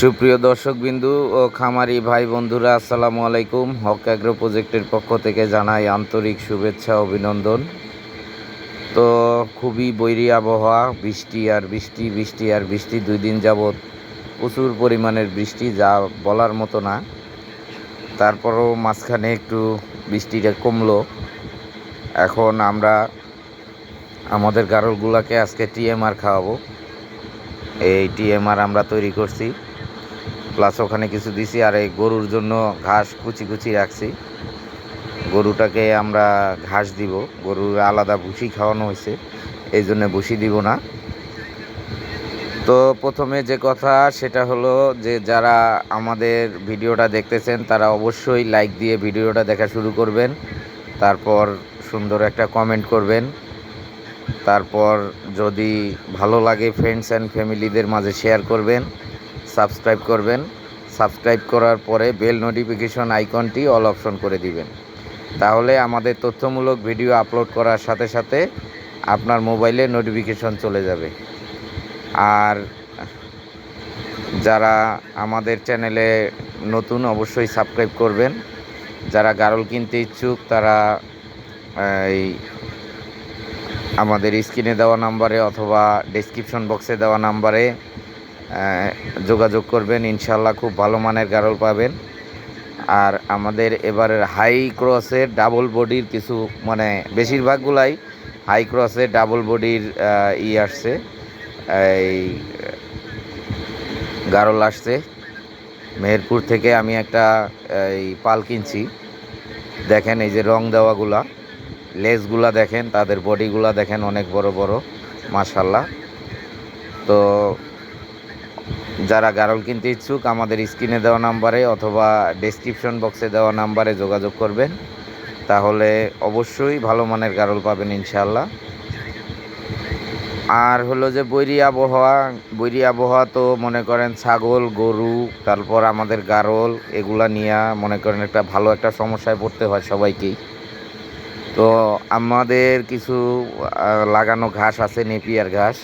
সুপ্রিয় দর্শকবিন্দু ও খামারি ভাই বন্ধুরা, আসসালামু আলাইকুম। হক অ্যাগ্রো প্রজেক্টের পক্ষ থেকে জানাই আন্তরিক শুভেচ্ছা, অভিনন্দন। তো খুবই বৈরী আবহাওয়া, বৃষ্টি আর বৃষ্টি বৃষ্টি আর বৃষ্টি, দুই দিন যাবৎ প্রচুর পরিমাণের বৃষ্টি, যা বলার মতো না। তারপরও মাঝখানে একটু বৃষ্টিটা কমলো। এখন আমরা আমাদের গারলগুলাকে আজকে টিএমআর খাওয়াবো। এই টিএমআর আমরা তৈরি করছি। প্লাস ওখানে কিছু দিছি, আর এই গরুর জন্য ঘাস কুচি কুচি রাখছি। গরুটাকে আমরা ঘাস দিব, গরুর আলাদা ভুসি খাওয়ানো হয়েছে, এই জন্য ভুসি দিব না। তো প্রথমে যে কথা সেটা হলো যে যারা আমাদের ভিডিওটা দেখতেছেন, তারা অবশ্যই লাইক দিয়ে ভিডিওটা দেখা শুরু করবেন, তারপর সুন্দর একটা কমেন্ট করবেন। তারপর যদি ভালো লাগে ফ্রেন্ডস অ্যান্ড ফ্যামিলিদের মাঝে শেয়ার করবেন। সাবস্ক্রাইব করবেন। সাবস্ক্রাইব করার পরে বেল নোটিফিকেশন আইকনটি অল অপশন করে দিবেন। তাহলে আমাদের তথ্যমূলক ভিডিও আপলোড করার সাথে সাথে আপনার মোবাইলে নোটিফিকেশন চলে যাবে। আর যারা আমাদের চ্যানেলে নতুন অবশ্যই সাবস্ক্রাইব করবেন। যারা গারল কিনতে ইচ্ছুক, তারা এই আমাদের স্ক্রিনে দেওয়া নাম্বারে অথবা ডেসক্রিপশন বক্সে দেওয়া নাম্বারে যোগাযোগ করবেন ইনশাল্লাহ খুব ভালো মানের গারল পাবেন। আর আমাদের এবারের হাই ক্রসের ডাবল বডির কিছু মানে বেশিরভাগগুলাই হাই ক্রসের ডাবল বডির ই আসছে। এই, গারল আসছে। মেহেরপুর থেকে আমি একটা, এই, পাল কিনছি। দেখেন এই যে রং দেওয়াগুলা লেজগুলা দেখেন, তাদের বডিগুলা দেখেন অনেক বড় বড় মাশাল্লাহ তো যারা গারল কিনতে ইচ্ছুক, আমাদের স্ক্রিনে দেওয়া নাম্বারে অথবা ডেসক্রিপশন বক্সে দেওয়া নাম্বারে যোগাযোগ করবেন। তাহলে অবশ্যই ভালো মানের গারল পাবেন ইনশাল্লাহ আর হলো যে বৈরি আবহাওয়া বৈরি আবহাওয়া তো মনে করেন ছাগল, গরু, তারপর আমাদের গারল, এগুলা নিয়ে মনে করেন একটা ভালো একটা সমস্যায় পড়তে হয় সবাইকেই। তো আমাদের কিছু লাগানো ঘাস আছে, নেপিয়ার ঘাস।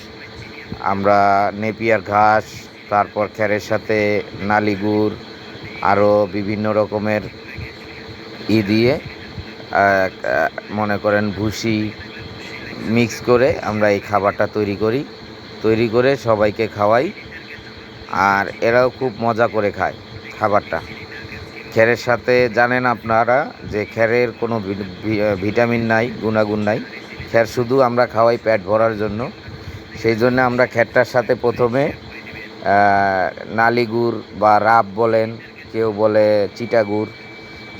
আমরা নেপিয়ার ঘাস তারপর খ্যারের সাথে নালিগুড় আরও বিভিন্ন রকমের ই দিয়ে মনে করেন ভুসি মিক্স করে আমরা এই খাবারটা তৈরি করি। তৈরি করে সবাইকে খাওয়াই আর এরাও খুব মজা করে খায় খাবারটা। খ্যারের সাথে জানেন আপনারা যে খ্যারের কোনো ভিটামিন নাই, গুণাগুণ নাই। খ্যার শুধু আমরা খাওয়াই পেট ভরার জন্য। সেই জন্য আমরা খ্যারটার সাথে প্রথমে আহ, নালি গুড় বা রাব বলেন কেউ বলে চিটা গুড়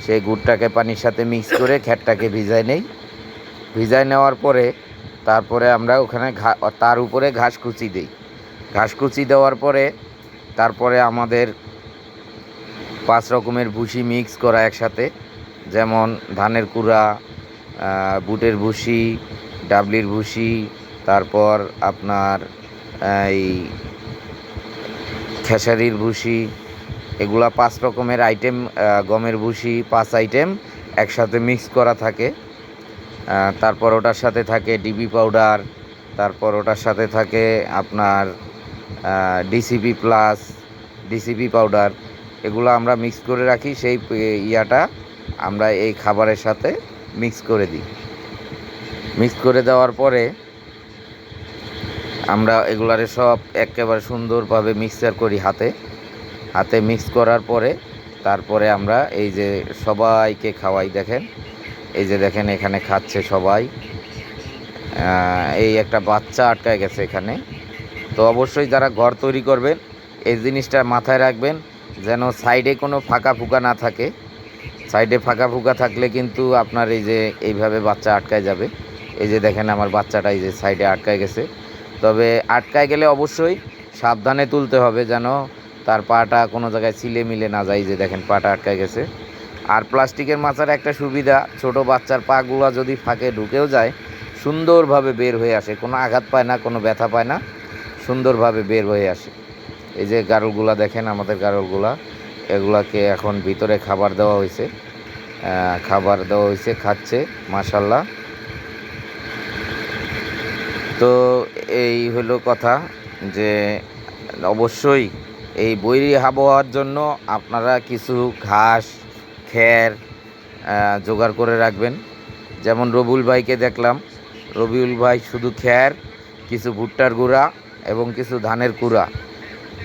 সেই গুড়টাকে পানির সাথে মিক্স করে খ্যারটাকে ভিজায় নেই। ভিজায় নেওয়ার পরে তারপরে আমরা ওখানে তার উপরে ঘাস কুচি দিই। ঘাস কুচি দেওয়ার পরে তারপরে আমাদের পাঁচ রকমের ভুসি মিক্স করা একসাথে। যেমন ধানের কুড়া বুটের ভুসি ডাবলির ভুসি তারপর আপনার এই খেসারির ভুসি, এগুলা পাঁচ রকমের আইটেম গমের ভুসি, পাঁচ আইটেম একসাথে মিক্স করা থাকে। তারপর ওটার সাথে থাকে ডিবি পাউডার তারপর ওটার সাথে থাকে আপনার ডিসিপি প্লাস ডিসিপি পাউডার এগুলো আমরা মিক্স করে রাখি, সেই ইয়াটা আমরা এই খাবারের সাথে মিক্স করে দিই। মিক্স করে দেওয়ার পরে আমরা এগুলারে সব একেবারে সুন্দরভাবে মিক্সচার করি হাতে। হাতে মিক্স করার পরে, তারপরে আমরা এই যে সবাইকে খাওয়াই, দেখেন। এই যে দেখেন, এখানে খাচ্ছে সবাই। এই একটা বাচ্চা আটকায় গেছে এখানে। তো অবশ্যই যারা ঘর তৈরি করবেন, এই জিনিসটা মাথায় রাখবেন, যেন সাইডে কোনো ফাঁকা ফুকা না থাকে। সাইডে ফাঁকা ফুকা থাকলে কিন্তু আপনার এই যে এইভাবে বাচ্চা আটকায় যাবে। এই যে দেখেন, আমার বাচ্চাটা এই যে সাইডে আটকায় গেছে। তবে আটকায় গেলে অবশ্যই সাবধানে তুলতে হবে যেন তার পাটা কোনো জায়গায় ছিলে মিলে না যায় যে দেখেন পাটা আটকায় গেছে। আর প্লাস্টিকের মাচার একটা সুবিধা, ছোট বাচ্চার পাগুলো যদি ফাঁকে ঢুকেও যায়, সুন্দরভাবে বের হয়ে আসে। কোনো আঘাত পায় না, কোনো ব্যথা পায় না, সুন্দরভাবে বের হয়ে আসে। এই যে গারলগুলা দেখেন, আমাদের গারলগুলা, এগুলাকে এখন ভিতরে খাবার দেওয়া হয়েছে। খাবার দেওয়া হয়েছে, খাচ্ছে মাশাল্লাহ তো এই হলো কথা যে অবশ্যই এই বৈরী আবহাওয়ার জন্য আপনারা কিছু ঘাস আহ, জোগাড় করে রাখবেন। যেমন রবিউল ভাইকে দেখলাম। রবিউল ভাই শুধু খ্যার কিছু ভুট্টার গুঁড়া এবং কিছু ধানের কুড়া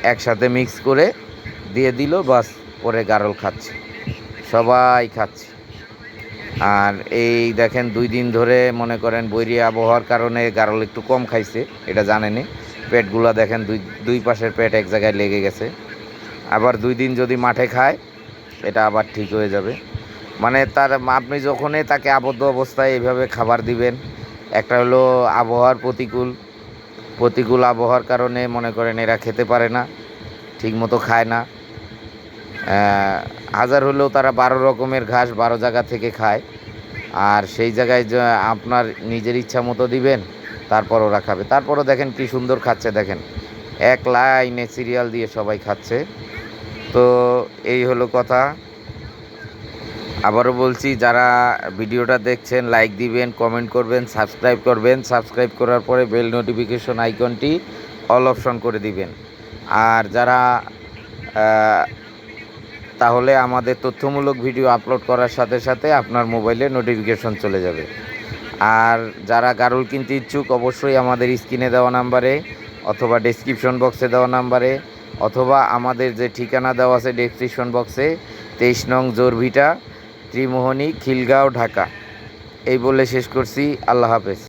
একসাথে মিক্স করে দিয়ে দিল বাস পরে গারল খাচ্ছে। সবাই খাচ্ছে। আর এই দেখেন দুই দিন ধরে মনে করেন বৈরী আবহাওয়ার কারণে গারল একটু কম খাইছে, এটা জানেনি। পেটগুলো দেখেন দুই দুই পাশের পেট এক জায়গায় লেগে গেছে। আবার দুই দিন যদি মাঠে খায়, এটা আবার ঠিক হয়ে যাবে। মানে তার, আপনি যখনই তাকে আবদ্ধ অবস্থায় এইভাবে খাবার দিবেন, একটা হলো আবহাওয়ার প্রতিকূল। প্রতিকূল আবহাওয়ার কারণে মনে করেন এরা খেতে পারে না, ঠিকমতো খায় না। হাজার হলেও তারা বারো রকমের ঘাস বারো জায়গা থেকে খায়। আর সেই জায়গায় আপনার নিজের ইচ্ছা মতো দিবেন তারপর ওরা খাবে তারপরও দেখেন কি সুন্দর খাচ্ছে দেখেন। এক লাইনে সিরিয়াল দিয়ে সবাই খাচ্ছে। তো এই হলো কথা। আবারও বলছি, যারা ভিডিওটা দেখছেন, লাইক দিবেন, কমেন্ট করবেন, সাবস্ক্রাইব করবেন। সাবস্ক্রাইব করার পরে বেল নোটিফিকেশন আইকনটি অল অপশন করে দিবেন। আর যারা তাহলে আমাদের তথ্যমূলক ভিডিও আপলোড করার সাথে সাথে আপনার মোবাইলে নোটিফিকেশন চলে যাবে। আর যারা গারুল কিনতে ইচ্ছুক, অবশ্যই আমাদের স্ক্রিনে দেওয়া নাম্বারে অথবা ডেসক্রিপশন বক্সে দেওয়া নাম্বারে অথবা আমাদের যে ঠিকানা দেওয়া আছে ডেসক্রিপশন বক্সে তেইশ নং জোরভিটা, ত্রিমোহনী, খিলগাঁও, ঢাকা। এই বলে শেষ করছি। আল্লাহ হাফেজ।